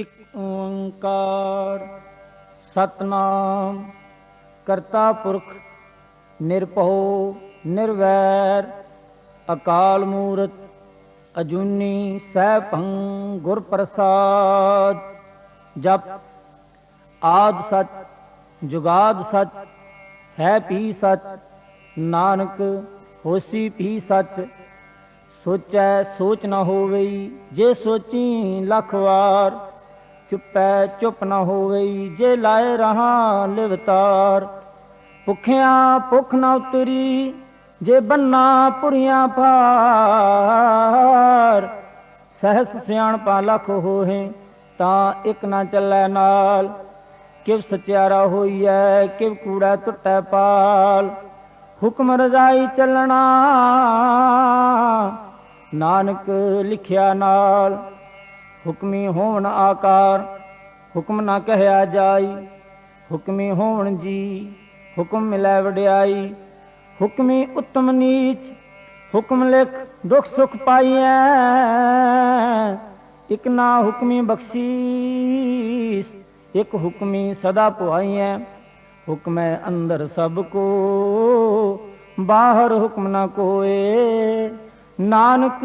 ਇਕ ਓੰਕਾਰ ਸਤਨਾਮ, ਕਰਤਾ ਪੁਰਖ ਨਿਰਭਉ, ਨਿਰਵੈਰ, ਅਕਾਲ ਮੂਰਤ, ਅਜੂਨੀ ਸੈਭੰ ਗੁਰ ਪ੍ਰਸਾਦ ਜਪ ਆਦ ਸੱਚ, ਜੁਗਾਦ ਸੱਚ, ਹੈ ਪੀ ਸੱਚ, ਨਾਨਕ ਹੋਸੀ ਪੀ ਸੱਚ, ਸੋਚੈ ਸੋਚ ਨਾ ਹੋਵਈ, ਜੇ ਸੋਚੀ ਲੱਖ ਵਾਰ ਚੁੱਪੈ ਚੁੱਪ ਨਾ ਹੋਵਈ ਜੇ ਲਾਏ ਰਹਾ ਲਿਵਤਾਰ। ਭੁਖਿਆ ਭੁਖ ਨਾ ਉਤਰੀ ਜੇ ਬੰਨਾ ਪੁਰੀਆਂ ਭਾਰ। ਸਹਸ ਸਿਆਣਪਾ ਲੱਖ ਹੋਹੇ ਤਾਂ ਇੱਕ ਨਾ ਚੱਲੈ ਨਾਲ। ਕਿਵ ਸਚਿਆਰਾ ਹੋਈਐ, ਕਿਵ ਕੂੜਾ ਟੁੱਟੈ ਪਾਲ। ਹੁਕਮ ਰਜ਼ਾਈ ਚੱਲਣਾ, ਨਾਨਕ ਲਿਖਿਆ ਨਾਲ। ਹੁਕਮੀ ਹੋਵਨ ਆਕਾਰ, ਹੁਕਮ ਨਾ ਕਹਿਆ ਜਾਈ, ਹੁਕਮੀ ਹੋਵਨ ਜੀ, ਹੁਕਮ ਮਿਲੈ ਵਡਿਆਈ, ਹੁਕਮੀ ਉਤਮ ਨੀਚ, ਹੁਕਮ ਲਿਖ ਦੁਖ ਸੁਖ ਪਾਈਐ, ਇਕ ਨਾ ਹੁਕਮੀ ਬਖਸ਼ੀਸ, ਇਕ ਹੁਕਮੀ ਸਦਾ ਪੁਆਈਐ, ਹੁਕਮੈ ਅੰਦਰ ਸਭ ਕੋ, ਬਾਹਰ ਹੁਕਮ ਨਾ ਕੋਏ, ਨਾਨਕ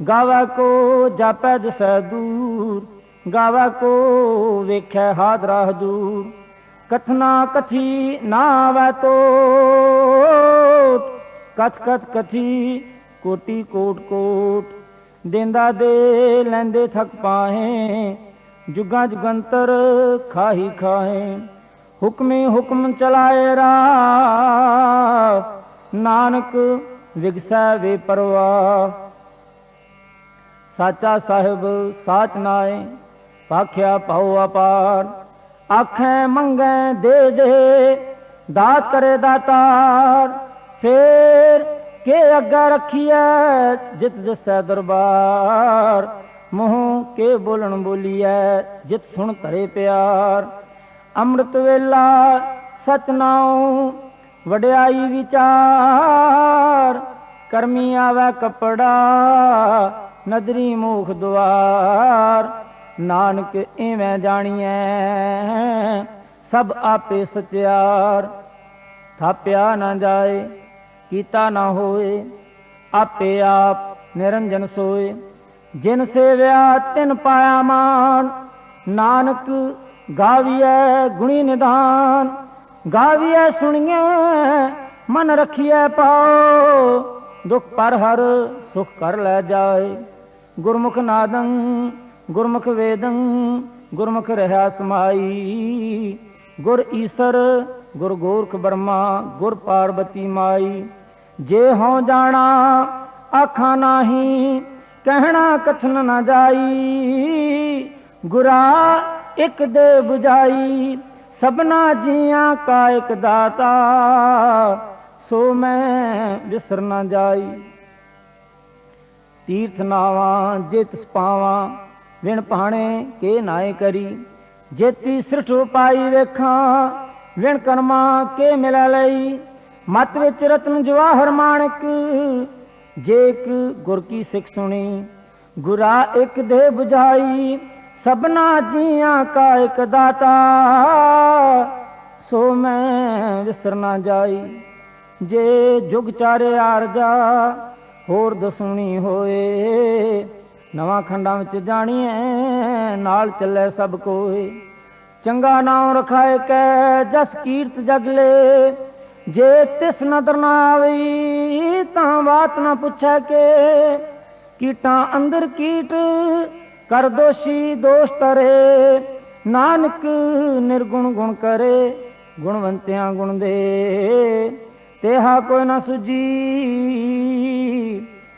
ਗਾਵਾ ਕੋ ਜਾਪੈ ਦਸੈ ਦੂਰ, ਗਾਵਾ ਕੋ ਵੇਖੈ ਹਾਦਰਾ ਹਜੂਰ ਕਥਨਾ ਕਥੀ ਨਾ ਆਵੈ ਤੋ ਕਥ ਕਥ ਕਥੀ ਕੋਟੀ ਕੋਟ ਕੋਟ। ਦਿੰਦਾ ਦੇ ਲੈਂਦੇ ਥਕ ਪਾਹੇ, ਜੁਗਾਂ ਜੁਗੰਤਰ ਖਾਹੀ ਖਾਹੇ। ਹੁਕਮੇ ਹੁਕਮ ਚਲਾਏ ਰਾ ਨਾਨਕ ਵਿਗਸੈ ਵੇ ਪਰਵਾ ਸਾਚਾ ਸਾਹਿਬ ਸਾਚ ਨਾਏ, ਪਾਖਿਆ ਪਾਉ ਅਪਾਰ। ਆਖੇ ਮੰਗੈ ਦੇ ਦੇ, ਦਾਤ ਕਰੇ ਦਾਤਾਰ ਫੇਰ ਕੇ ਅੱਗਾ ਰੱਖੀਐ, ਜਿਤ ਦਸੈ ਦਰਬਾਰ। ਮੂੰਹ ਕੇ ਬੋਲਣ ਬੋਲੀਐ, ਜਿਤ ਸੁਣ ਧਰੇ ਪਿਆਰ। ਅੰਮ੍ਰਿਤ ਵੇਲਾ ਸਚ ਨਾਉ, ਵਡਿਆਈ ਵਿਚਾਰ। ਕਰਮੀ ਆਵੇ ਕਪੜਾ ਨਦਰੀ ਮੂਖ ਦੁਆਰ, ਨਾਨਕ ਐਵੇਂ ਜਾਣੀਐ, ਸਭ ਆਪੇ ਸਚਿਆਰ। ਥਾਪਿਆ ਨਾ ਜਾਏ, ਕੀਤਾ ਨਾ ਹੋਏ, ਆਪੇ ਆਪ ਨਿਰੰਜਨ ਸੋਏ। ਜਿਨ ਸੇਵਿਆ, ਤਿਨ ਪਾਇਆ ਮਾਨ ਨਾਨਕ ਗਾਵੀਐ ਗੁਣੀ ਨਿਧਾਨ। ਗਾਵੀਐ ਸੁਣੀਐ, ਮਨ ਰਖੀਐ ਪਾਓ, ਦੁਖ ਪਰ ਹਰ ਸੁਖ ਕਰ ਲੈ ਜਾਏ। ਗੁਰਮੁਖ ਨਾਦੰ, ਗੁਰਮੁਖ ਵੇਦੰ, ਗੁਰਮੁਖ ਰਹਾ ਸਮਾਈ। ਗੁਰ ਈਸਰ, ਗੁਰ ਗੋਰਖ ਬਰਮਾ, ਗੁਰ ਪਾਰਬਤੀ ਮਾਈ। ਜੇ ਹਉ ਜਾਣਾ, ਆਖਾਂ ਨਾਹੀ, ਕਹਿਣਾ ਕਥਨ ਨਾ ਜਾਈ। ਗੁਰਾ ਇਕ ਦੇ 부ਝਾਈ ਸਭਨਾ ਜੀਆਂ ਕਾ ਇਕ ਦਾਤਾ। ਸੋ ਮੈਂ ਵਿਸਰ ਨਾ ਜਾਈ। ਤੀਰਥ ਨਾਵਾਂ, ਜਿਤ ਸਪਾਵਾਂ, ਵਿਣ ਪਾਣੇ ਕੇ ਨਾਏ ਕਰੀ। ਜੇਤੀ ਸਿਰਠ ਪਾਈ ਵੇਖਾਂ, ਵਿਣ ਕਰਮਾ ਕੇ ਮਿਲ ਲਈ। ਮਤ ਵਿੱਚ ਰਤਨ ਜਵਾਹਰ ਮਾਣਕ ਜੇਕ ਇੱਕ ਗੁਰ ਕੀ ਸਿੱਖ ਸੁਣੀ। ਗੁਰਾ ਇੱਕ ਦੇ 부ਝਾਈ ਸਭਨਾ ਜੀਆਂ ਕਾ ਇੱਕ ਦਾਤਾ। ਸੋ ਮੈਂ ਵਿਸਰ ਨਾ ਜਾਈ, ਜੇ ਜੁਗ ਚਾਰੇ ਆਰਜਾ ਹੋਰ ਦਸੁਣੀ ਹੋਏ। ਨਵਾਂ ਖੰਡਾਂ ਵਿੱਚ ਜਾਣੀਐ, ਨਾਲ ਚੱਲੇ ਸਭ ਕੋਏ। ਚੰਗਾ ਨਾਮ ਰਖਾਏ ਕੈ, ਜਸ ਕੀਰਤ ਜਗਲੇ ਜੇ ਤਿਸ ਨਦਰ ਨਾ ਆਵਈ, ਤਾਂ ਬਾਤ ਨਾ ਪੁੱਛੈ ਕੇ। ਕੀਟਾਂ ਅੰਦਰ ਕੀਟ, ਕਰ ਦੋਸ਼ੀ ਦੋਸ਼ ਤਰੇ ਨਾਨਕ ਨਿਰਗੁਣ ਗੁਣ ਕਰੇ, ਗੁਣਵੰਤਿਆਂ ਗੁਣ ਦੇ। ਤੇਹਾ ਕੋਈ ਨਾ ਸੁਜੀ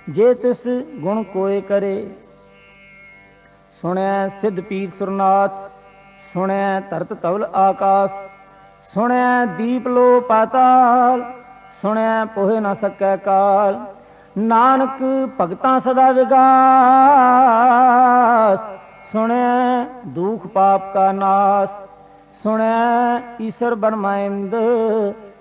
ਜੇ ਤਿਸ ਗੁਣ ਕੋਏ ਕਰੇ। ਸੁਣਿਆ ਸਿੱਧ ਪੀਰ ਸੁਰਨਾਥ ਸੁਣਿਆ ਧਰਤ ਤਵਲ ਆਕਾਸ ਸੁਣਿਆ ਦੀਪ ਲੋ ਪਾਤਾਲ ਸੁਣਿਆ ਪੋਹੇ ਨਾ ਸਕੈ ਕਾਲ। ਨਾਨਕ ਭਗਤਾਂ ਸਦਾ ਵਿਗਾਸ ਸੁਣਿਆ ਦੁਖ ਪਾਪ ਕਾ ਨਾਸ ਸੁਣਿਆ ਈਸ਼ਰ ਬਰਮਾਇੰਦ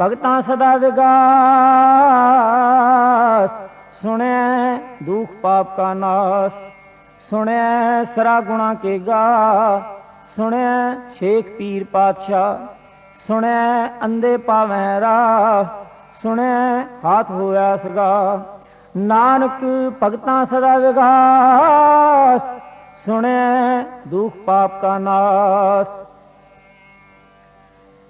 ਭਗਤਾਂ ਸਦਾ ਵਿਗਾਸ। ਸੁਣੈ ਦੁਖ ਪਾਪ ਕਾ ਨਾਸ। ਸੁਣੈ ਸਰਾ ਗੁਣਾ ਕੇ ਗਾ। ਸੁਣੈ ਸ਼ੇਖ ਪੀਰ ਪਾਤਸ਼ਾਹ। ਸੁਣੈ ਅੰਦੇ ਪਾਵੈ ਰਾ ਸੁਣੈ ਹਾਥ ਹੋਇਆ ਸਗਾ ਨਾਨਕ ਭਗਤਾਂ ਸਦਾ ਵਿਗਾਸ। ਸੁਣੈ ਦੁਖ ਪਾਪ ਕਾ ਨਾਸ।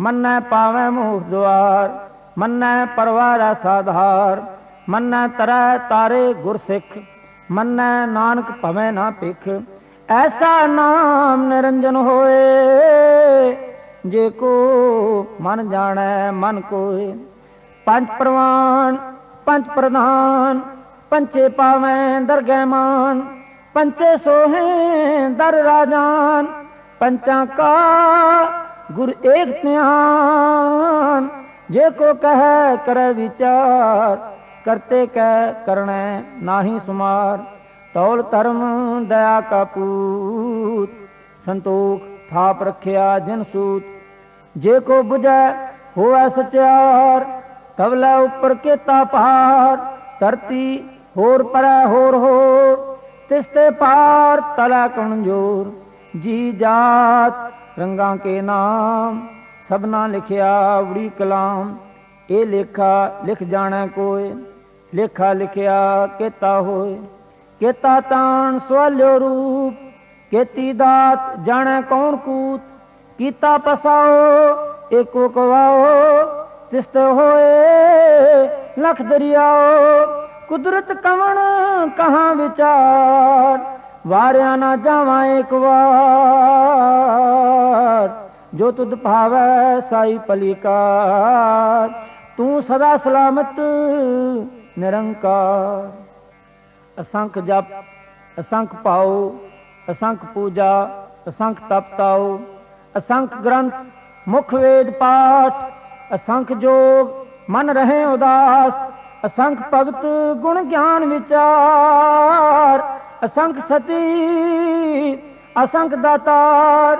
ਮੰਨੈ ਪਾਵੈ ਮੋਖ ਦੁਆਰ, ਮੰਨੈ ਪਰਵਾਰੈ ਸਾਧਾਰ, ਮੰਨੈ ਤਰੈ ਤਾਰੇ ਗੁਰ ਸਿੱਖ ਮੰਨੈ ਨਾਨਕ ਭਵੈ ਨਾ ਭਿਖ। ਐਸਾ ਨਾਮ ਨਿਰੰਜਨ ਹੋਏ, ਜੇ ਕੋ ਮਨ ਜਾਣੈ ਮਨ ਕੋਏ। ਪੰਜ ਪ੍ਰਵਾਨ, ਪੰਜ ਪ੍ਰਧਾਨ, ਪੰਚੇ ਪਾਵੈ ਦਰਗਹਿ ਮਾਨ, ਪੰਚੇ ਸੋਹੇ ਦਰ ਰਾਜਾਨ, ਪੰਚਾਂ ਕਾ ਗੁਰ ਏਕ ਧਿਆਨ, ਜੇ ਕੋ ਕਹੈ ਕਰੈ ਵਿਚਾਰ, ਕਰਤੇ ਕੈ ਕਰਣੈ ਨਾਹੀ ਸੁਮਾਰ। ਤੌਲ ਧਰਮ ਦਇਆ ਕਾ ਪੂਤ, ਸੰਤੋਖ ਥਾਪ ਰਖਿਆ ਜਨ ਸੂਤ। ਜੇ ਕੋ 부ਜੈ ਹੋਵੈ ਸਚਿਆਰ ਤਬ ਲੈ ਉੱਪਰ ਕੇਤਾ ਧਰਤੀ ਹੋਰ ਪਰੈ ਹੋਰ ਹੋਰ, ਤਿਸ ਤੇ ਪਾਰ ਤਲਾ ਕਮਜੋਰ ਜੀ ਜਾਤ ਰੰਗਾਂ ਕੇ ਨਾਮ, ਸਭਨਾ ਲਿਖਿਆ ਉੜੀ ਕਲਾਮ। ਇਹ ਲੇਖਾ ਲਿਖ ਜਾਣੈ ਕੋਏ, ਲੇਖਾ ਲਿਖਿਆ ਕੇਤਾ ਹੋਏ। ਕੇਤਾ ਤਾਣ ਸਵਾਲਿਓ ਰੂਪ, ਕੇਤੀ ਦਾਤ ਜਾਣੈ ਕੌਣ ਕੂਤ। ਕੀਤਾ ਪਸਾਓ, ਏਕੋ ਕਵਾਓ ਤਿਸਤ ਹੋਏ, ਲਖ ਦਰਿਆਓ। ਕੁਦਰਤ ਕਵਣ ਕਹਾਂ ਵਿਚਾਰ, ਵਾਰਿਆ ਨਾ ਜਾਵਾਂ ਇੱਕ ਵਾਰ। ਜੋ ਤੁਧ ਭਾਵੈ ਸਾਈ ਪਲਿਕਾਰ, ਤੂੰ ਸਦਾ ਸਲਾਮਤ, ਨਿਰੰਕਾਰ। ਅਸੰਖ ਜਪ, ਅਸੰਖ ਪਾਉ ਅਸੰਖ ਪੂਜਾ, ਅਸੰਖ ਤਪ ਤਾਉ, ਅਸੰਖ ਗ੍ਰੰਥ, ਮੁਖ ਵੇਦ ਪਾਠ, ਅਸੰਖ ਜੋਗ, ਮਨ ਰਹੇ ਉਦਾਸ, ਅਸੰਖ ਭਗਤ ਗੁਣ ਗਿਆਨ ਵਿਚਾਰ, ਅਸੰਖ ਸਤੀ, ਅਸੰਖ ਦਾਤਾਰ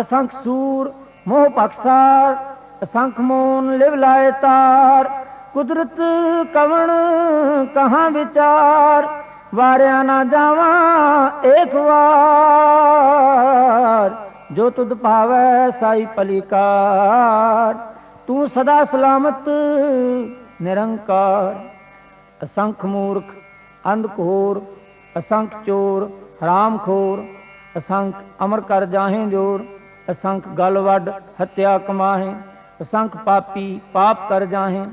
ਅਸੰਖ ਸੂਰ, ਮੋਹ ਪਖਸਾਰ ਅਸੰਖ ਮੋਨ ਲਿਵ ਲਾਏ ਤਾਰ। ਕੁਦਰਤ ਕਵਣ, ਕਹਾ ਵਿਚਾਰ? ਵਾਰਿਆ ਨਾ ਜਾਵਾਂ ਏਕ ਵਾਰ। ਜੋ ਤੁਧ ਭਾਵੈ ਸਾਈ ਪਲਿਕਾਰ ਤੂੰ ਸਦਾ ਸਲਾਮਤ, ਨਿਰੰਕਾਰ। ਅਸੰਖ ਮੂਰਖ ਅੰਧਕੋਰ ਅਸੰਖ ਚੋਰ ਹਰਾਮਖੋਰ ਅਸੰਖ ਅਮਰ ਕਰ ਜਾਹੇ ਜੋਰ। ਅਸੰਖ ਗਲ ਵੱਡ ਹੱਤਿਆ ਕਮਾਹੇ, ਅਸੰਖ ਪਾਪੀ ਪਾਪ ਕਰ ਜਾਹੇ,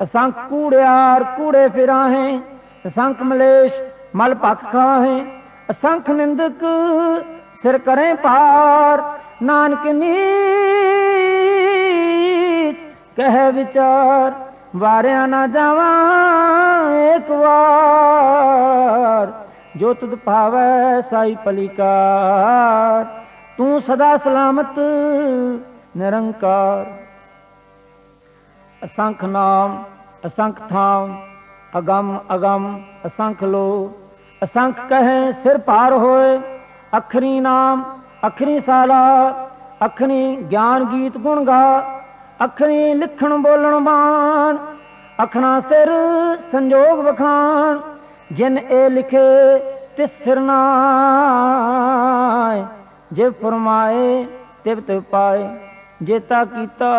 ਅਸੰਖ ਕੂੜਿਆਰ ਕੂੜੇ ਫਿਰਾਹੇ, ਅਸੰਖ ਮਲੇਸ਼ ਮਲ ਭਖ ਖਾਹੇ, ਅਸੰਖ ਨਿੰਦਕ ਸਿਰ ਕਰੇ ਪਾਰ ਨਾਨਕ ਨੀ ਕਹਿ ਵਿਚਾਰ, ਵਾਰਿਆ ਨਾ ਜਾਵਾਂ ਏਕ ਵਾਰ, ਜੋ ਤੁਧ ਭਾਵੈ ਸਾਈ ਪਲਿਕਾਰ ਤੂੰ ਸਦਾ ਸਲਾਮਤ, ਨਿਰੰਕਾਰ। ਅਸੰਖ ਨਾਮ, ਅਸੰਖ ਥਾਮ, ਅਗੰਮ ਅਗੰਮ, ਅਸੰਖ ਲੋ। ਅਸੰਖ ਕਹੇ, ਸਿਰ ਭਾਰ ਹੋਏ, ਅਖਰੀ ਨਾਮ, ਅਖਰੀ ਸਾਲਾ। ਅਖਰੀ ਗਿਆਨ ਗੀਤ ਗੁਣ ਗਾ, ਅਖਰੀ ਲਿਖਣ ਬੋਲਣ ਬਾਣ। ਅਖਣਾ ਸਿਰ ਸੰਜੋਗ ਵਖਾਣ, ਜਿਨ ਇਹ ਲਿਖੇ ਤਿਸ ਸਿਰ ਨਾਏ। ਜੇ ਫਰਮਾਏ, ਤਿਵ ਪਾਏ, ਜੇ ਤਾ ਕੀਤਾ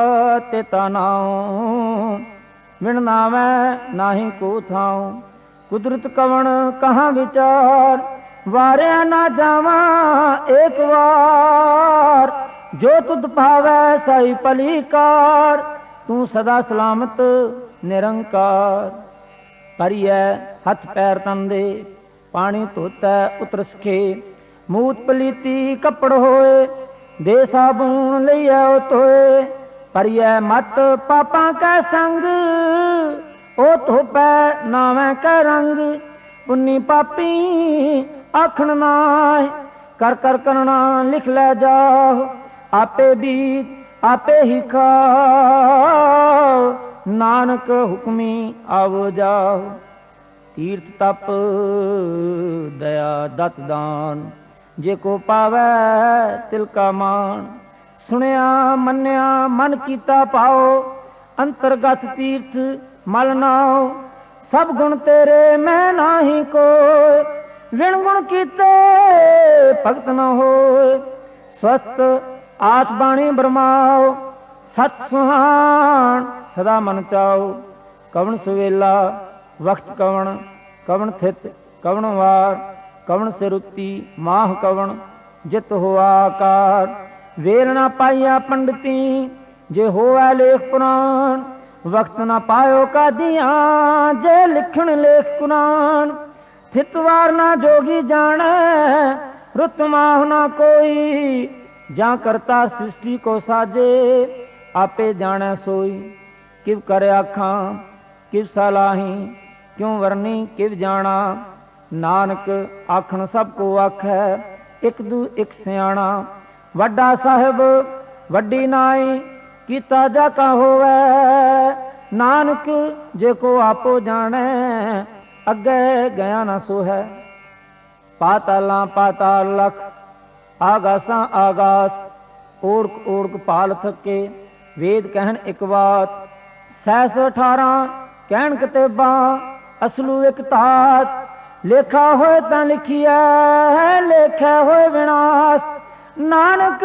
ਤੇ ਤਾ ਨਾਉ। ਵਿਣ ਨਾਵੈ, ਨਾਹੀ ਕੋ ਥਾਉ। ਕੁਦਰਤ ਕਵਣ ਕਹਾਂ ਵਿਚਾਰ? ਵਾਰਿਆ ਨਾ ਜਾਵਾਂ ਏਕ ਵਾਰ। ਜੋ ਤੁਧ ਭਾਵੈ ਸਾਈ ਪਲੀਕਾਰ ਤੂੰ ਸਦਾ ਸਲਾਮਤ ਨਿਰੰਕਾਰ। ਪਰਿਐ ਹੱਥ ਪੈਰ ਤਨ ਦੇ, ਪਾਣੀ ਧੋਤੈ ਉਤਰ ਸਖੇ ਮੂਤ ਪਲੀਤੀ ਕੱਪੜ ਹੋਏ, ਦੇ ਸਾਬੂਨ ਲਈਐ ਉਤੋਏ। ਪਰਿਐ ਮਤ ਪਾਪਾਂ ਕੈ ਸੰਗ, ਉਹ ਧੋਪੈ ਨਾਵੇਂ ਕੈ ਰੰਗ। ਪੁੰਨੀ ਪਾਪੀ ਆਖਣ ਨਾਏ ਕਰ ਕਰ ਕਰਨਾ ਲਿਖ ਲੈ ਜਾਓ ਆਪੇ ਬੀਜ ਆਪੇ ਹੀ ਖਾਓ ਨਾਨਕ ਹੁਕਮੀ ਆਵੋ ਜਾਓ ਤੀਰਥ ਤਪ, ਦਇਆ ਦਤ ਦਾਨ। ਜੇ ਕੋ ਪਾਵੈ ਤਿਲ ਕਾ ਮਾਨ ਸੁਣਿਆ, ਮੰਨਿਆ, ਮਨ ਕੀਤਾ ਪਾਓ ਅੰਤਰਗਤ ਤੀਰਥ ਮਲ ਨਾਓ ਸਭ ਗੁਣ ਤੇਰੇ ਮੈਂ ਨਾਹੀ ਕੋਇ, ਵਿਣ ਗੁਣ ਕੀਤੇ ਭਗਤ ਨਾ ਹੋਏ ਸਵਸਤ ਆਤ ਬਾਣੀ ਬਰਮਾਓ ਸਤ ਸੁਹਾਣ ਸਦਾ ਮਨ ਚਾਓ ਕਵਣ ਸਵੇਲਾ, ਵਖਤ ਕਵਣ ਕਵਣ ਥਿਤ, ਕਵਣ ਵਾਰ। ਕਵਣ ਸਿਰੁੱਤੀ, ਮਾਹ ਕਵਣ, ਜਿਤ ਹੋਆ ਆਕਾਰ। ਵੇਰ ਨਾ ਪਾਈਆ ਪੰਡਤੀ, ਜੇ ਹੋਵੈ ਲੇਖ ਪੁਰਾਨ ਵਕਤ ਨਾ ਪਾਇਓ ਕਾਦੀਆਂ, ਜੇ ਲਿਖਣ ਲੇਖ ਕੁਰਾਨ ਥਿਤਵਾਰ ਨਾ ਜੋਗੀ ਜਾਣੈ, ਰੁਤ ਮਾਹ ਨਾ ਕੋਈ, ਜਾਂ ਕਰਤਾ ਸ੍ਰਿਸ਼ਟੀ ਕੋ ਸਾਜੇ, ਆਪੇ ਜਾਣੈ ਸੋਈ। ਕਿਵ ਕਰ ਆਖਾਂ ਕਿਵ ਸਲਾਹੀ, ਕਿਉ ਵਰਨੀ, ਕਿਵ ਜਾਣਾ। ਨਾਨਕ ਆਖਣ ਸਭ ਕੋ ਆਖੈ, ਇਕ ਦੂ ਇਕ ਸਿਆਣਾ। ਵੱਡਾ ਸਾਹਿਬ, ਵੱਡੀ ਨਾਈ, ਕੀਤਾ ਜਾ ਕਾ ਹੋਵੇ। ਨਾਨਕ ਜੇ ਕੋ ਆਪੋ ਜਾਣੈ, ਅੱਗੇ ਗਿਆ ਨਾ ਸੋ ਹੈ ਪਾਤਾਲਾਂ ਪਾਤਾਲ ਲਖ, ਆਗਾਸਾਂ ਆਗਾਸ, ਓੜਕ ਓੜਕ ਪਾਲ ਥੱਕੇ। ਵੇਦ ਕਹਿਣ ਇੱਕ ਬਾਤ ਸੈਸ 18 ਕਹਿਣ ਕਿਤਾਬਾਂ ਅਸਲੂ ਇੱਕ ਤਾਤ। ਲੇਖਾ ਹੋਏ ਤਾਂ ਲਿਖਿਆ ਲੇਖਾ ਹੋਏ ਵਿਨਾਸ਼। ਨਾਨਕ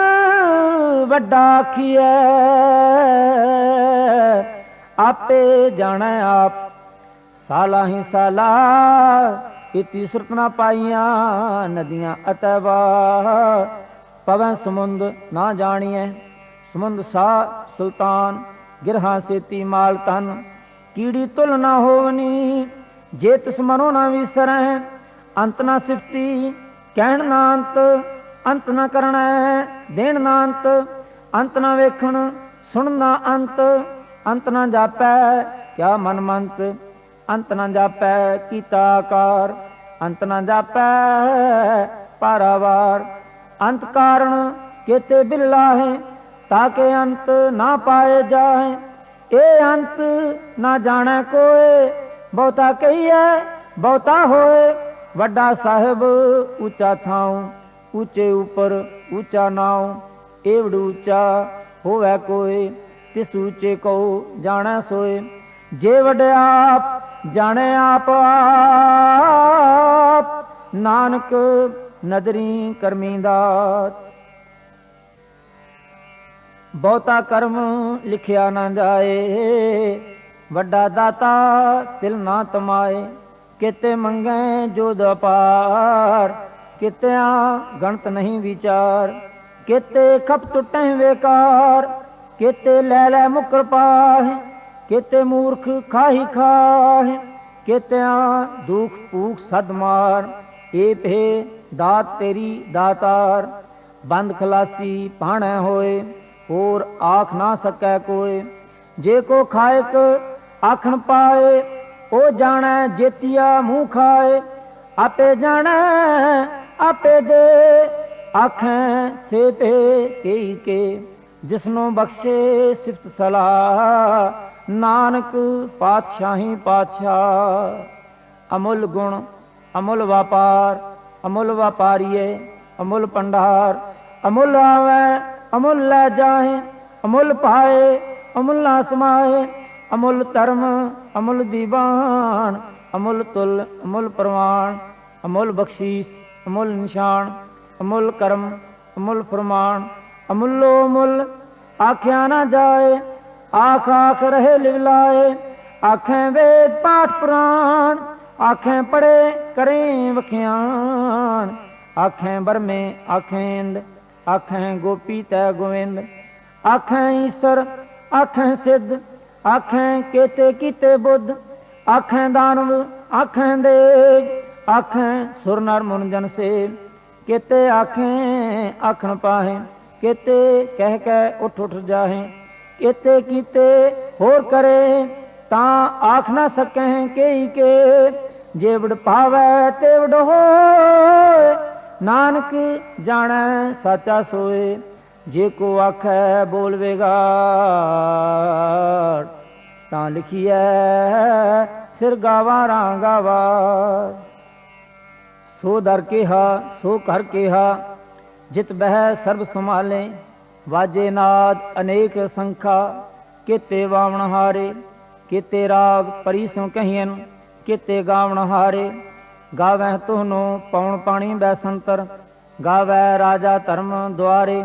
ਵੱਡਾ ਆਖੀਐ, ਆਪੇ ਜਾਣੈ ਆਪ। ਸਾਲਾ ਹੀ ਸਾਲਾ ਇਤੀ ਸੁਰਤਨਾ ਪਾਈਆਂ, ਨਦੀਆਂ ਅਤਵਾ ਪਵਨ ਸਮੁੰਦ ਨਾ ਜਾਣੀਐ, ਸਮੁੰਦ ਸਾ ਸੁਲਤਾਨ, ਗਿਰਹਾ ਸੇਤੀ ਮਾਲ ਤਨ ਕੀੜੀ ਤੁਲ ਨਾ ਹੋਵਨੀ ਜੇ ਤਿਸ ਮਨੋ ਨਾ ਵਿਸਰੈ, ਅੰਤ ਨਾ ਸਿਫਤੀ, ਕਹਿਣ ਨਾ ਅੰਤ ਅੰਤ ਨਾ ਕਰਣਾ, ਦੇਣ ਨਾ ਅੰਤ ਅੰਤ ਨਾ ਵੇਖਣ, ਸੁਣ ਨਾ ਅੰਤ ਅੰਤ ਨਾ ਜਾਪੈ, ਕਿਆ ਮਨ ਮੰਤ, ਅੰਤ ਨਾ ਜਾਪੈ, ਕੀਤਾ ਆਕਾਰ, ਅੰਤ ਨਾ ਜਾਪੈ ਪਾਰਾਵਾਰ ਅੰਤ ਕਾਰਨ ਕੇਤੇ ਬਿਰਲਾ ਹੈ ਤਾਕੇ ਅੰਤ ਨਾ ਪਾਏ ਜਾਏ ਇਹ ਅੰਤ ਨਾ ਜਾਣੈ ਕੋਏ ਬਹੁਤਾ ਕਹੀਐ, ਬਹੁਤਾ ਹੋਏ, ਵੱਡਾ ਸਾਹਿਬ ਉੱਚਾ ਥਾਉ, ਉੱਚੇ ਉਪਰ ਉੱਚਾ ਨਾਉ, ਏਵੜ ਉੱਚਾ ਹੋਵੇ ਕੋਈ ਤਿਸ ਉੱਚੇ ਕੋ ਜਾਣੈ ਸੋਏ। ਜੇ ਆਪ ਜਾਣੈ ਆਪ ਆਪ, ਨਾਨਕ ਨਦਰੀ ਕਰਮੀ ਦਾਤ। ਬਹੁਤਾ ਕਰਮ ਲਿਖਿਆ ਨਾ ਜਾਏ ਵੱਡਾ ਦਾਤਾ ਤਿਲ ਨਾ ਤਮਾਏ, ਕਿਤੇ ਮੰਗੈ ਜੋ ਦਪਾਰ ਕਿਤਿਆਂ ਗਣਤ ਨਹੀਂ ਵਿਚਾਰ, ਕਿਤੇ ਖਪ ਟੁੱਟੈ ਵੇਕਾਰ, ਕਿਤੇ ਲੈ ਲੈ ਮੁਕਰ ਪਾਹੇ, ਕਿਤੇ ਮੂਰਖ ਖਾਹੀ ਖਾਹੇ, ਕਿਤਿਆਂ ਦੁਖ ਭੂਖ ਸਦਮਾਰ ਏ ਭੇ ਦਾਤ ਤੇਰੀ ਦਾਤਾਰ, ਬੰਦ ਖਲਾਸੀ ਪਾਣੈ ਹੋਏ, ਹੋਰ ਆਖ ਨਾ ਸਕੈ ਕੋਏ, ਜੇ ਕੋ ਖਾਇਕ ਆਖਣ ਪਾਏ, ਉਹ ਜਾਣੈ ਜੇਤੀਆ ਮੂੰਹ ਖਾਏ। ਆਪੇ ਜਾਣੈ, ਆਪੇ ਦੇ, ਆਖੈ ਸੇ ਕਈ ਕੇ। ਜਿਸਨੂੰ ਬਖਸ਼ੇ ਸਿਫਤ ਸਲਾਹ, ਨਾਨਕ ਪਾਤਸ਼ਾਹੀ ਪਾਤਸ਼ਾਹ। ਅਮੁੱਲ ਗੁਣ, ਅਮੁੱਲ ਵਪਾਰ, ਅਮੁੱਲ ਵਪਾਰੀਏ, ਅਮੁੱਲ ਪੰਡਾਰ ਅਮੁੱਲ ਆਵੇ, ਅਮੁੱਲ ਲੈ ਜਾਏ ਅਮੁੱਲ ਪਾਏ, ਅਮੁੱਲ ਨਾ ਸਮਾਏ ਅਮੁੱਲ ਧਰਮ, ਅਮੁੱਲ ਦੀਵਾਨ, ਅਮੁੱਲ ਤੁਲ, ਅਮੁੱਲ ਪ੍ਰਵਾਨ, ਅਮੁੱਲ ਬਖਸ਼ੀਸ਼, ਅਮੁੱਲ ਨਿਸ਼ਾਨ, ਅਮੁੱਲ ਕਰਮ, ਅਮੁੱਲ ਪ੍ਰਮਾਣ ਅਮੁੱਲੋ ਮੁੱਲ, ਆਖਿਆ ਨਾ ਜਾਏ, ਆਖ ਆਖ ਰਹੇ ਲਿਵਲਾਏ ਆਖੇ ਵੇਦ ਪਾਠ ਪੁਰਾਣ, ਆਖੇ ਪੜੇ ਕਰੇ ਵਖਿਆਨ, ਆਖੇ ਬਰਮੇ ਆਖੇਂਦ, ਆਖੇ ਗੋਪੀ ਤੈ ਗੋਵਿੰਦ, ਆਖੇ ਈਸ਼ਰ, ਆਖੇ ਸਿੱਧ ਆਖੇ ਕੇਤੇ ਕੀਤੇ ਬੁੱਧ, ਆਖੇ ਦਾਨਵ ਆਖੇ ਦੇ, ਆਖੇ ਸੁਰ ਨਰ ਮਨ ਜਨ ਸੇ। ਕੇਤੇ ਆਖੇ ਆਖਣ ਪਾਹੇ, ਕੇਤੇ ਕਹਿ ਕਹਿ ਉਠ ਉਠ ਜਾਹੇ। ਕੇਤੇ ਕੀਤੇ ਹੋਰ ਕਰੇ, ਤਾਂ ਆਖ ਨਾ ਸਕੈ ਕੇਈ ਕੇ। ਜੇਵੜ ਪਾਵੈ ਤੇਵੜ ਹੋਏ, ਨਾਨਕ ਜਾਣੈ ਸਾਚਾ ਸੋਏ। ਜੇ ਕੋ ਆਖੈ ਬੋਲਵੇਗਾ ਤਾਂ ਲਿਖੀਐ, ਸਿਰ ਗਾਵਾਂ ਰਾਂ ਗਾਵਾ। ਸੋ ਦਰ ਕਿਹਾ, ਸੋ ਕਰ ਕਿਹਾ, ਜਿਤ ਬਹਿ ਸਰਬ ਸੰਭਾਲੇ। ਵਾਜੇ ਨਾਦ ਅਨੇਕ ਸੰਖਾ, ਕਿਤੇ ਵਾਵਣ ਹਾਰੇ। ਕੀਤੇ ਰਾਗ ਪਰੀ ਸੋ ਕਹੀਨ ਕੀਤੇ ਗਾਵਣ ਹਾਰੇ। ਗਾਵਹਿ ਤੋਨੋ ਪਉਣ ਪਾਣੀ ਬੈ ਸੰਤਰ ਗਾਵੈ ਰਾਜਾ ਧਰਮ ਦੁਆਰੇ।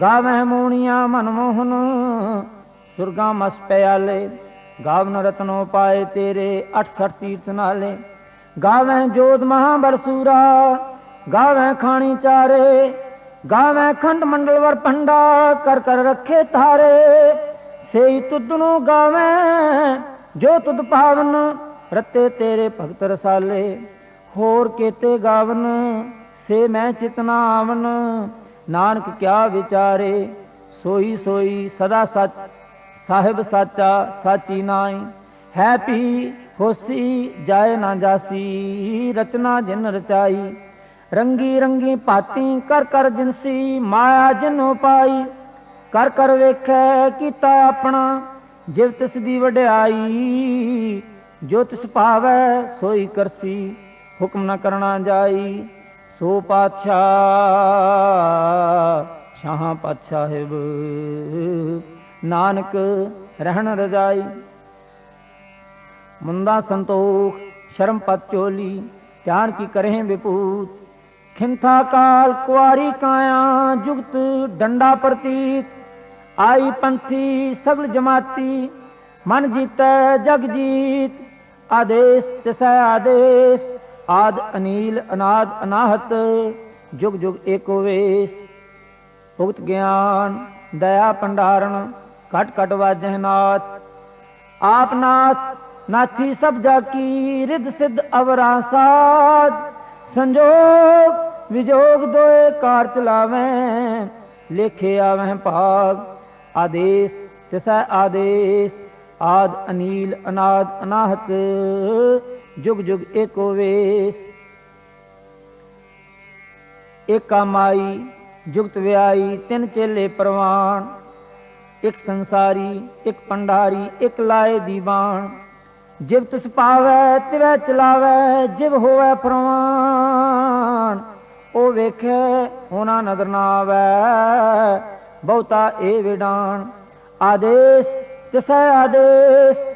ਗਾਵਹਿ ਮੋਣੀਆਂ ਮਨਮੋਹਨ ਸੁਰਗਾ ਮਸ ਪਿਆਲੇ ਗਾਵਨ ਰਤਨੋ ਪਾਏ ਤੇਰੇ 68 ਤੀਰਥ ਨਾਲੇ। ਗਾਵਹਿ ਜੋਤ ਮਹਾਬਲ ਸੂਰਾ, ਗਾਵਹਿ ਖਾਣੀ ਚਾਰੇ ਗਾਵੈ ਖੰਡ ਮੰਡਲ ਵਰ ਪੰਡਾ ਕਰ ਕਰ ਰੱਖੇ ਤਾਰੇ ਸੇਈ ਤੁਧ ਨੂੰ ਗਾਵਹਿ, ਜੋ ਤੁਧ ਪਾਵਨ, ਰਤੇ ਤੇਰੇ ਭਗਤ ਰਸਾਲੇ। ਹੋਰ ਕੇਤੇ ਗਾਵਨ, ਸੇ ਮੈਂ ਚਿਤਨਾ ਆਵਨ ਨਾਨਕ ਕਿਆ ਵਿਚਾਰੇ? ਸੋਈ ਸੋਈ ਸਦਾ ਸੱਚ, ਸਾਹਿਬ ਸਾਚਾ ਸਾਚੀ ਨਾਈ ਹੈ ਪੀ ਹੋਸੀ ਜਾਏ ਨਾ ਜਾਸੀ, ਰਚਨਾ ਜਿਨ ਰਚਾਈ। ਰੰਗੀ ਰੰਗੀ ਭਾਤੀ ਕਰ ਕਰ ਜਿਨਸੀ, ਮਾਇਆ ਜਿਨੋ ਪਾਈ। ਕਰ ਕਰ ਵੇਖੈ ਕੀਤਾ ਆਪਣਾ, ਜਿਵ ਤਿਸ ਦੀ ਵਡਿਆਈ। ਜੋ ਤਿਸ ਭਾਵੈ ਸੋਈ ਕਰਸੀ, ਹੁਕਮ ਨਾ ਕਰਨਾ ਜਾਈ। ਸੋ ਪਾਤਸ਼ਾਹ ਸ਼ਾਹ ਪਾਤਸ਼ਾਹਿਬ ਨਾਨਕ ਰਹਿਣ ਰਜਾਈ। ਮੁੰਦਾ ਸੰਤੋਖ, ਸ਼ਰਮ ਪਤ ਚੋਲੀ, ਧਿਆਨ ਕੀ ਕਰਹਿ ਵਿਪੂਤ। ਖਿੰਥਾ ਕਾਲ ਕੁਆਰੀ ਕਾਇਆ, ਜੁਗਤ ਡੰਡਾ ਪ੍ਰਤੀਤ। ਆਈ ਪੰਥੀ ਸਗਲ ਜਮਾਤੀ, ਮਨ ਜੀਤੈ ਜਗ ਜੀਤ। ਆਦੇਸ਼ ਤਿਸੈ ਆਦੇਸ਼ ਆਦ ਅਨੀਲ ਅਨਾਦ ਅਨਾਹਤ ਜੁਗ ਜੁਗ ਏਕੋ ਵੇਸ ਭੁਗਤ ਗਿਆਨ ਦਇਆ ਭੰਡਾਰਨ ਘਟ ਘਟ ਵਾਜਹਿ ਨਾਥ ਆਪ ਨਾਥ ਨਾਥੀ ਸਭ ਜਾ ਕੀ ਰਿਦ ਸਿਧ ਅਵਰਾ ਸਾਧ ਸੰਜੋਗ ਵਿਜੋਗ ਦੋਏ ਕਾਰ ਚਲਾਵੇਂ ਲੇਖੇ ਆਵਹਿ ਭਾਗ ਆਦੇਸ਼ ਤਿਸੈ ਆਦੇਸ਼ ਆਦ ਅਨੀਲ ਅਨਾਦ ਅਨਾਹਤ ਜੁਗ ਜੁਗ ਏਕੋ ਵੇਸ। ਏਕਾ ਮਾਈ, ਜੁਗਤ ਵਿਆਈ, ਤਿੰਨ ਚੇਲੇ ਪ੍ਰਵਾਨ। ਇੱਕ ਸੰਸਾਰੀ, ਇੱਕ ਪੰਡਾਰੀ, ਇੱਕ ਲਾਏ ਦੀਵਾਨ। ਜਿਵ ਤਿਸ ਪਾਵੈ, ਤਿਵੈ ਚਲਾਵੈ, ਜਿਵ ਹੋਵੈ ਪ੍ਰਵਾਨ। ਉਹ ਵੇਖੈ ਹੋਣਾ ਨਦਰ ਨਾ ਆਵੈ ਬਹੁਤਾ ਏ ਵਿਡਾਨ। ਆਦੇਸ਼, ਤਿਸੈ ਆਦੇਸ਼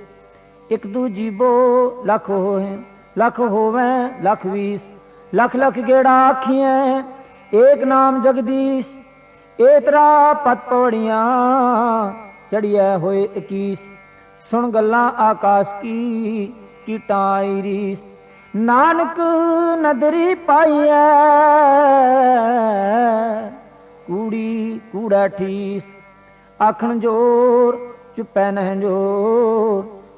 ਇਕ ਦੂ ਜੀਬੋ ਲਖ ਹੋਏ, ਲਖ ਹੋਵੇ, ਲਖ ਵੀਸ, ਲਖ ਲਖ ਗੇੜਾ ਆਖੀਐ, ਏਕ ਨਾਮ ਜਗਦੀਸ਼ ਏਤਰਾ ਪਤ ਪੌੜੀਆਂ, ਚੜੀਐ ਹੋਏ 21 ਸੁਣ ਗੱਲਾਂ ਆਕਾਸ਼ ਕੀ ਕੀਟਾਈ ਰੀਸ। ਨਾਨਕ ਨਦਰੀ ਪਾਈਐ, ਕੂੜੀ ਕੂੜਾ ਠੀਸ। ਆਖਣ ਜੋਰ, ਚੁੱਪੈ ਨਹਿ ਜੋਰ।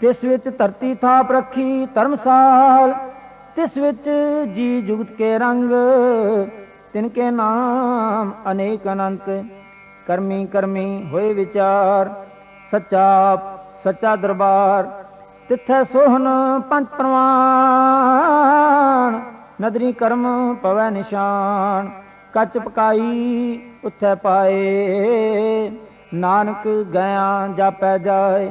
ਤਿਸ ਵਿੱਚ ਧਰਤੀ ਥਾਪ ਰੱਖੀ ਧਰਮਸਾਲ, ਤਿਸ ਵਿੱਚ ਜੀ ਜੁਗਤ ਕੇ ਰੰਗ, ਤਿਨ ਕੇ ਨਾਮ ਅਨੇਕ ਅਨੰਤ, ਕਰਮੀ ਕਰਮੀ ਹੋਏ ਵਿਚਾਰ, ਸੱਚਾ ਸੱਚਾ ਦਰਬਾਰ, ਤਿੱਥੈ ਸੋਹਣ ਪੰਜ ਪ੍ਰਵਾਨ, ਨਦਰੀ ਕਰਮ ਪਵੈ ਨਿਸ਼ਾਨ, ਕੱਚ ਪਕਾਈ ਉੱਥੈ ਪਾਏ, ਨਾਨਕ ਗਿਆ ਜਾਪੈ ਜਾਏ।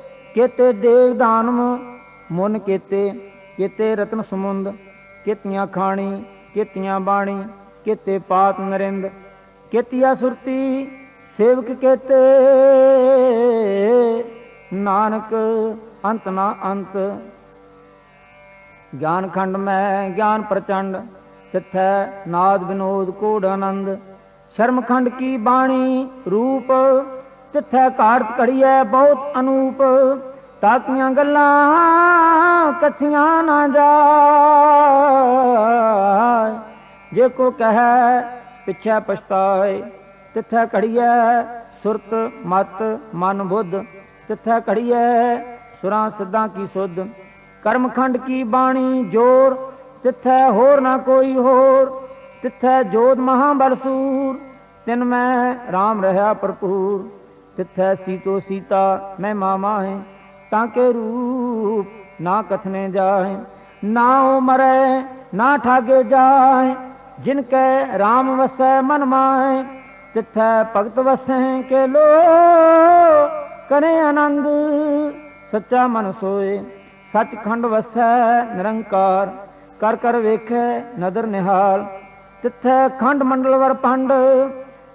ਕੇਤੇ ਦੇਵ ਦਾਨਮ ਮੁਨ ਕੇਤੇ, ਕਿਤੇ ਰਤਨ ਸਮੁੰਦ, ਕੇਤੀਆਂ ਖਾਣੀ, ਕੇਤੀਆਂ ਬਾਣੀ, ਕੇਤੇ ਪਾਤ ਨਰਿੰਦ, ਕੇਤੀਆ ਸੁਰਤੀ ਸੇਵਕ ਕੇਤੇ। ਨਾਨਕ, ਅੰਤ ਨਾ ਅੰਤ। ਗਿਆਨ ਖੰਡ ਮੈਂ, ਗਿਆਨ ਪ੍ਰਚੰਡ ਤਿਥੈ ਨਾਦ ਵਿਨੋਦ, ਕੋੜ ਆਨੰਦ। ਸ਼ਰਮ ਖੰਡ ਕੀ ਬਾਣੀ, ਰੂਪ ਤਿਥੈ ਕਾਰਤ ਘੜੀਐ ਬਹੁਤ ਅਨੂਪ, ਤਾਕੀਆਂ ਗੱਲਾਂ ਕਥੀਆਂ ਨਾ ਜਾਏ। ਜੇ ਕੋ ਕਹੈ, ਪਿਛੈ ਪਛਤਾਏ ਤਿਥੈ ਘੜੀਐ ਸੁਰਤ, ਮਤ, ਮਨ ਬੁੱਧ ਤਿਥੈ ਘੜੀਐ ਸੁਰਾਂ ਸਿੱਧਾਂ ਕੀ ਸੁਧ। ਕਰਮਖੰਡ ਕੀ ਬਾਣੀ ਜੋਰ ਤਿੱਥੈ ਹੋਰ ਨਾ ਕੋਈ ਹੋਰ ਤਿੱਥੈ ਜੋਤ ਮਹਾਬਲ ਸੂਰ, ਤਿਨ ਮੈਂ RAM ਰਹਾ ਭਰਪੂਰ। ਤਿਥੈ ਸੀਤੋ ਸੀਤਾ, ਮੈਂ ਮਾਮਾ ਹੈ, ਤਾਂ ਕੇ ਰੂਪ ਨਾ ਕਥਨੇ ਜਾਏ ਨਾ ਉਹ ਮਰੈ, ਨਾ ਠਾਗੇ ਜਾਏ ਜਿਨ ਕੈ RAM ਵਸੈ ਮਨ ਮਾਏ ਤਿੱਥੈ ਭਗਤ ਵਸੈ ਕੇ ਲੋ, ਕਰੇ ਆਨੰਦ, ਸੱਚਾ ਮਨ ਸੋਏ। ਸੱਚਖੰਡ ਵਸੈ ਨਿਰੰਕਾਰ, ਕਰ ਕਰ ਵੇਖੈ ਨਦਰ ਨਿਹਾਲ। ਤਿੱਥੈ ਖੰਡ ਮੰਡਲ ਵਰ ਪੰਡ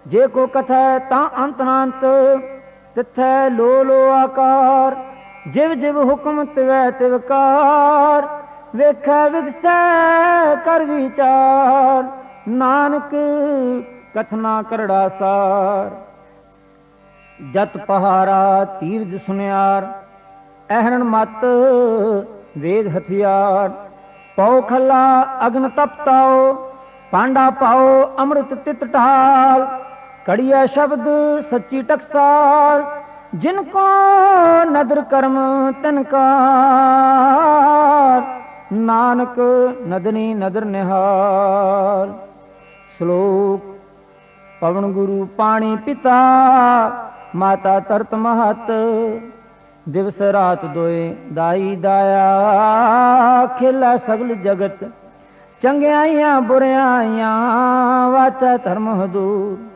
ਜੇ ਕੋ ਕਥੈ ਤਾਂ ਅੰਤ ਨਾ ਤਿਥੈ ਲੋ ਲੋ ਆਕਾਰ। ਜਿਵ ਜਿਵ ਹੁਕਮ ਤਿਵੈ ਤਿਵਕਾਰ ਵੇਖੈ ਵਿਗਸੈ ਕਰ ਵਿਚਾਰ। ਨਾਨਕ ਕਥਨਾ ਕਰੜਾ ਸਾਰ। ਜਤ ਪਹਾਰਾ ਤੀਰਜ ਸੁਨਿਆਰ ਐਹਰਨ ਮਤ ਵੇਦ ਹਥਿਆਰ। ਪਉ ਖੱਲਾ ਅਗਨ ਤਪਤਾਓ, ਪਾਂਡਾ ਪਾਓ ਅੰਮ੍ਰਿਤ ਤਿਤ ਢਾਲ। ਕੜੀਆ ਸ਼ਬਦ ਸੱਚੀ ਟਕਸਾਲ ਜਿਨ ਕੋ ਨਦਰ ਕਰਮ ਤਨ ਨਾਨਕ ਨਦਨੀ ਨਦਰ ਨਿਹਾਰ। ਸ਼ਲੋਕ, ਪਵਨ ਗੁਰੂ ਪਾਣੀ ਪਿਤਾ, ਮਾਤਾ ਤਰਤ ਮਹਤ, ਦਿਵਸ ਰਾਤ ਦੋਏ ਦਾਈ ਦਾਇਆ। ਖੇਲਾ ਸਗਲ ਜਗਤ, ਚੰਗਿਆਈਆਂ ਬੁਰਿਆਈਆਂ, ਵਾਚਾ ਧਰਮ ਹਦੂਰ।